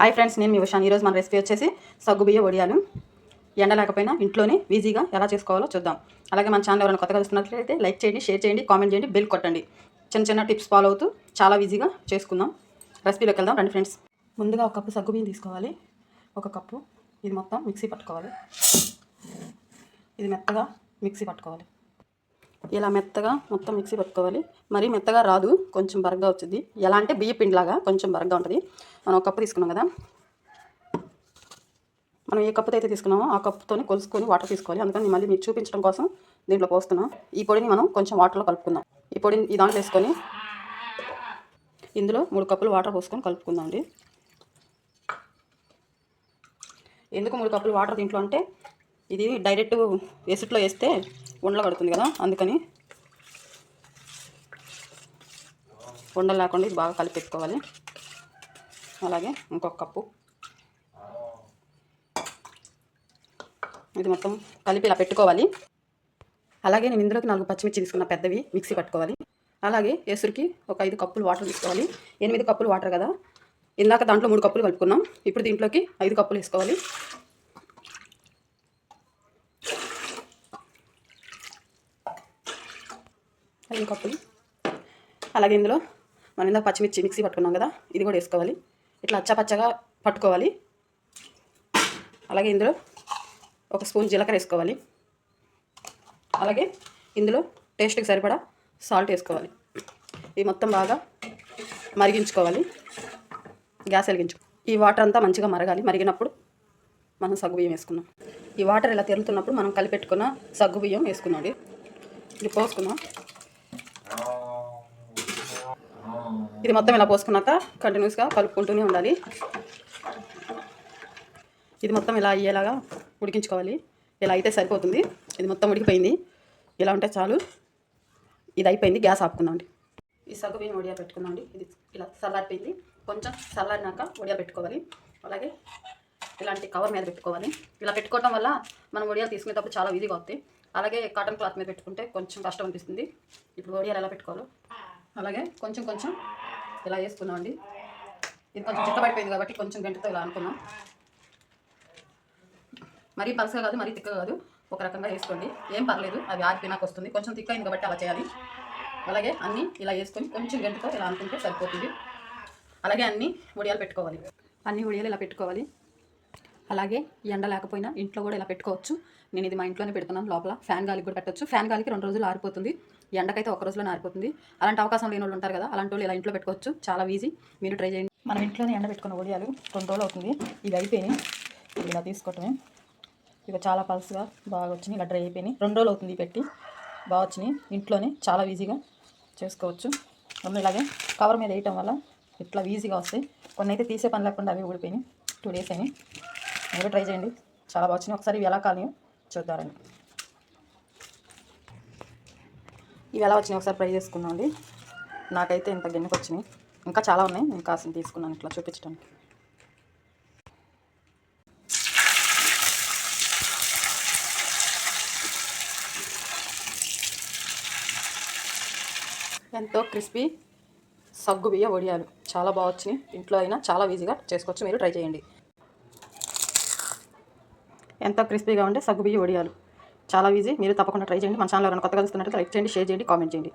Hi friends నేను మీ ఉషాన్. ఈరోజు మన రెసిపీ వచ్చేసి సగ్గుబియ్య వడియాలు. ఎండ లేకపోయినా ఇంట్లోనే ఈజీగా ఎలా చేసుకోవాలో చూద్దాం. అలాగే మన ఛానల్ ఎవరైనా కొత్తగా చూస్తున్నట్లయితే లైక్ చేయండి షేర్ చేయండి కామెంట్ చేయండి బెల్ కొట్టండి. చిన్న చిన్న టిప్స్ ఫాలో అవుతూ చాలా ఈజీగా చేసుకుందాం. రెసిపీలోకి వెళ్దాం రండి ఫ్రెండ్స్. ముందుగా ఒక కప్పు సగ్గుబియ్యం తీసుకోవాలి. ఒక కప్పు ఇది మొత్తం మిక్సీ పట్టుకోవాలి. ఇది మెత్తగా మిక్సీ పట్టుకోవాలి. ఇలా మెత్తగా మొత్తం మిక్సీ పట్టుకోవాలి. మరీ మెత్తగా రాదు కొంచెం బరగ్గా వచ్చింది. ఎలా అంటే బియ్య పిండిలాగా కొంచెం బరగ్గా ఉంటుంది. మనం ఒక కప్పు తీసుకున్నాం కదా. మనం ఏ కప్పుతో అయితే తీసుకున్నామో ఆ కప్పుతోనే కొలుసుకొని వాటర్ తీసుకోవాలి. అందుకని మళ్ళీ మీకు చూపించడం కోసం దీంట్లో పోస్తున్నాం. ఈ పొడిని మనం కొంచెం వాటర్లో కలుపుకుందాం. ఈ పొడిని ఈ దాంట్లో వేసుకొని ఇందులో మూడు కప్పులు వాటర్ పోసుకొని కలుపుకుందాం అండి. ఎందుకు మూడు కప్పులు వాటర్ దీంట్లో అంటే ఇది డైరెక్ట్ ఎసిట్లో వేస్తే ఉండలు కడుతుంది కదా అందుకని ఉండలు లేకుండా ఇది బాగా కలిపెట్టుకోవాలి అలాగే ఇంకొక కప్పు. ఇది మొత్తం కలిపి ఇలా పెట్టుకోవాలి. అలాగే నేను ఇందులోకి నాలుగు పచ్చిమిర్చి తీసుకున్న పెద్దవి మిక్సీ పట్టుకోవాలి. అలాగే ఎసురుకి ఒక ఐదు కప్పులు వాటర్ తీసుకోవాలి. ఎనిమిది కప్పులు వాటర్ కదా. ఇందాక దాంట్లో మూడు కప్పులు కలుపుకున్నాం. ఇప్పుడు దీంట్లోకి ఐదు కప్పులు వేసుకోవాలి. ఐదు కప్పులు అలాగే ఇందులో మనం ఇందాక పచ్చిమిర్చి మిక్సీ పట్టుకున్నాం కదా ఇది కూడా వేసుకోవాలి. ఇట్లా అచ్చపచ్చగా పట్టుకోవాలి. అలాగే ఇందులో ఒక స్పూన్ జీలకర్ర వేసుకోవాలి. అలాగే ఇందులో టేస్ట్కి సరిపడా సాల్ట్ వేసుకోవాలి. ఇది మొత్తం బాగా మరిగించుకోవాలి. గ్యాస్ వెలిగించు. ఈ వాటర్ అంతా మంచిగా మరగాలి. మరిగినప్పుడు మనం సగ్గు బియ్యం వేసుకున్నాం ఈ వాటర్ ఇలా తిరుగుతున్నప్పుడు మనం కలిపెట్టుకున్న సగ్గు బియ్యం వేసుకున్నాం ఇది పోసుకున్నాం ఇది మొత్తం ఇలా పోసుకున్నాక కంటిన్యూస్గా కలుపుకుంటూనే ఉండాలి. ఇది మొత్తం ఇలా అయ్యేలాగా ఉడికించుకోవాలి. ఇలా అయితే సరిపోతుంది. ఇది మొత్తం ఉడికిపోయింది. ఇలా ఉంటే చాలు. ఇది అయిపోయింది. గ్యాస్ ఆపుకుందామండి. ఈ సగ్గు బియ్యం వడియా పెట్టుకుందామండి. ఇది ఇలా చల్లారిపోయింది కొంచెం చల్లారినాక వడియా పెట్టుకోవాలి. అలాగే ఇలాంటి కవర్ మీద పెట్టుకోవాలి. ఇలా పెట్టుకోవడం వల్ల మనం వడియాలు తీసుకునేటప్పుడు చాలా ఈజీగా అవుతాయి. అలాగే కాటన్ క్లాత్ మీద పెట్టుకుంటే కొంచెం కష్టం అనిపిస్తుంది. ఇప్పుడు వడియాలు ఎలా పెట్టుకోవాలో. అలాగే కొంచెం కొంచెం ఇలా వేసుకున్నామండి ఇది కొంచెం చిక్కబడిపోయింది కాబట్టి కొంచెం గంటతో ఇలా అనుకున్నాం మరీ పలసగా కాదు మరీ తిక్కగా కాదు. ఒక రకంగా వేసుకోండి. ఏం పర్లేదు అది ఆరిపోయినాక వస్తుంది. కొంచెం తిక్క అయింది కాబట్టి అలా చేయాలి. అలాగే అన్నీ ఇలా వేసుకొని కొంచెం గంటతో ఇలా అనుకుంటే సరిపోతుంది. అలాగే అన్నీ ఉడియాలు పెట్టుకోవాలి. అన్ని ఉడియాలు ఇలా పెట్టుకోవాలి. అలాగే ఎండ లేకపోయినా ఇంట్లో కూడా ఇలా పెట్టుకోవచ్చు. నేను ఇది మా ఇంట్లోనే పెడుతున్నాను లోపల. ఫ్యాన్ గాలికి కూడా పెట్టచ్చు. ఫ్యాన్ గాలికి రెండు రోజులు ఆరిపోతుంది. ఎండకైతే ఒక రోజులోనే ఆరిపోతుంది. అలాంటి అవకాశం లేని వాళ్ళు ఉంటారు కదా అలాంటి వాళ్ళు ఇలా ఇంట్లో పెట్టుకోవచ్చు. చాలా ఈజీ మీరు ట్రై చేయండి. మనం ఇంట్లోనే ఎండ పెట్టుకున్న ఒడియాలు రెండు రోజులు అవుతుంది. ఇవి అయిపోయినాయి. ఇవి ఇలా తీసుకోవటమే. ఇక చాలా పల్స్గా బాగా వచ్చినాయి. ఇలా డ్రై అయిపోయినాయి. రెండు రోజులు అవుతుంది పెట్టి. బాగా వచ్చినాయి. ఇంట్లోనే చాలా ఈజీగా చేసుకోవచ్చు. రెండు ఇలాగే కవర్ మీద వేయటం వల్ల ఇట్లా ఈజీగా వస్తాయి. కొన్ని అయితే తీసే పని లేకుండా అవి ఊడిపోయినాయి. టూ డేస్ అయినాయి. మీరు ట్రై చేయండి. చాలా బాగా వచ్చినాయి. ఒకసారి ఇవి ఎలా కాలియో చూద్దారండి ఇవి ఎలా వచ్చినాయి ఒకసారి ట్రై చేసుకున్నాం అండి. నాకైతే ఇంత గిన్నెకి వచ్చినాయి ఇంకా చాలా ఉన్నాయి. నేను కాసిన తీసుకున్నాను ఇట్లా చూపించడానికి. ఎంతో క్రిస్పీ సగ్గు బియ్య వడియాలు. చాలా బాగా వచ్చినాయి. ఇంట్లో అయినా చాలా ఈజీగా చేసుకోవచ్చు. మీరు ట్రై చేయండి. ఎంతో క్రిస్పీగా ఉండే సగ్గు బియ్య వడియాలు. చాలా ఈజీ మీరు తప్పకుండా ట్రై చేయండి. మన ఛానల్ ఎవరైనా కొత్తగా చూస్తున్నట్లయితే లైక్ చేయండి షేర్ చేయండి కామెంట్ చేయండి.